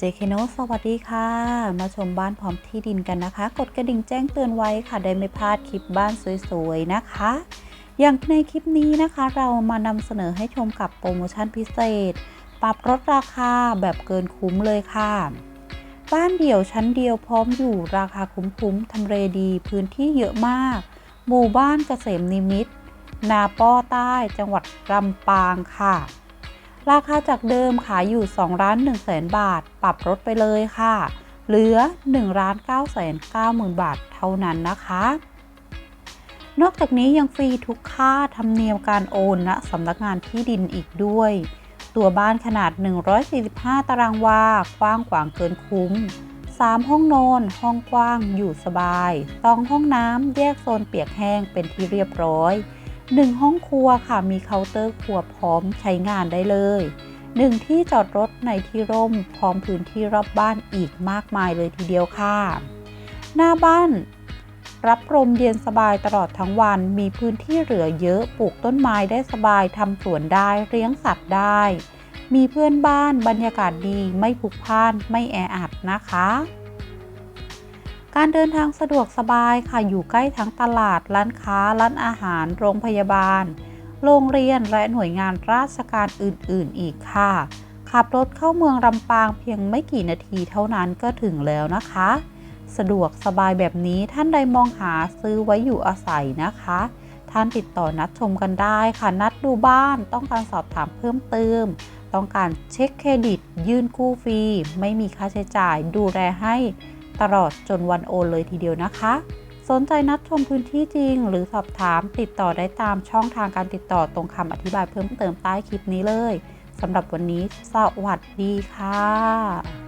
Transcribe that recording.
เจคโนสวัสดีค่ะ มาชมบ้านพร้อมที่ดินกันนะคะ กดกระดิ่งแจ้งเตือนไว้ค่ะ ได้ไม่พลาดคลิปบ้านสวยๆนะคะ อย่างในคลิปนี้นะคะ เรามานำเสนอให้ชมกับโปรโมชั่นพิเศษ ปรับลดราคาแบบเกินคุ้มเลยค่ะ บ้านเดี่ยวชั้นเดียวพร้อมอยู่ราคาคุ้มๆทำเลดีพื้นที่เยอะมาก หมู่บ้านเกษมนิมิต นาป้อใต้จังหวัดลำปางค่ะ ราคาจากเดิมขายอยู่2ล้าน1แสนบาท ปรับลดไปเลยค่ะ เหลือ1ล้าน9แสน9หมื่นบาทเท่านั้นนะคะ นอกจากนี้ยังฟรีทุกค่าธรรมเนียมการโอนณสำนักงานที่ดินอีกด้วย ตัวบ้านขนาด 145 ตารางวา กว้างขวางเกินคุ้ม 3 ห้องนอน ห้องกว้างอยู่สบาย 2 ห้องน้ำแยกโซนเปียกแห้งเป็นที่เรียบร้อย 1 ห้องครัวค่ะมีเคาน์เตอร์ครัวพร้อมใช้งานได้เลย 1 ที่จอดรถในที่ร่มพร้อมพื้นที่รอบบ้านอีกมากมายเลยทีเดียวค่ะ หน้าบ้านรับลมเย็นสบายตลอดทั้งวัน มีพื้นที่เหลือเยอะปลูกต้นไม้ได้สบายทำสวนได้เลี้ยงสัตว์ได้ มีเพื่อนบ้านบรรยากาศดีไม่พุกพ่านไม่แออัดนะคะ การเดินทางสะดวกสบายค่ะอยู่ใกล้ทั้งตลาดร้านค้าร้านอาหาร โรงพยาบาล โรงเรียนและหน่วยงานราชการอื่นๆ อีกค่ะขับรถเข้าเมืองลำปางเพียงไม่กี่นาทีเท่านั้นก็ถึงแล้วนะคะ สะดวกสบายแบบนี้ท่านใดมองหาซื้อไว้อยู่อาศัยนะคะ ท่านติดต่อนัดชมกันได้ค่ะนัดดูบ้านต้องการสอบถามเพิ่มเติม ต้องการเช็คเครดิต ยื่นกู้ฟรีไม่มีค่าใช้จ่ายดูแลให้ ตลอดจนวันโอนเลยทีเดียวนะคะ สนใจนัดชมพื้นที่จริง หรือสอบถามติดต่อได้ตามช่องทางการติดต่อตรงคำอธิบายเพิ่มเติมใต้คลิปนี้เลยสำหรับวันนี้สวัสดีค่ะ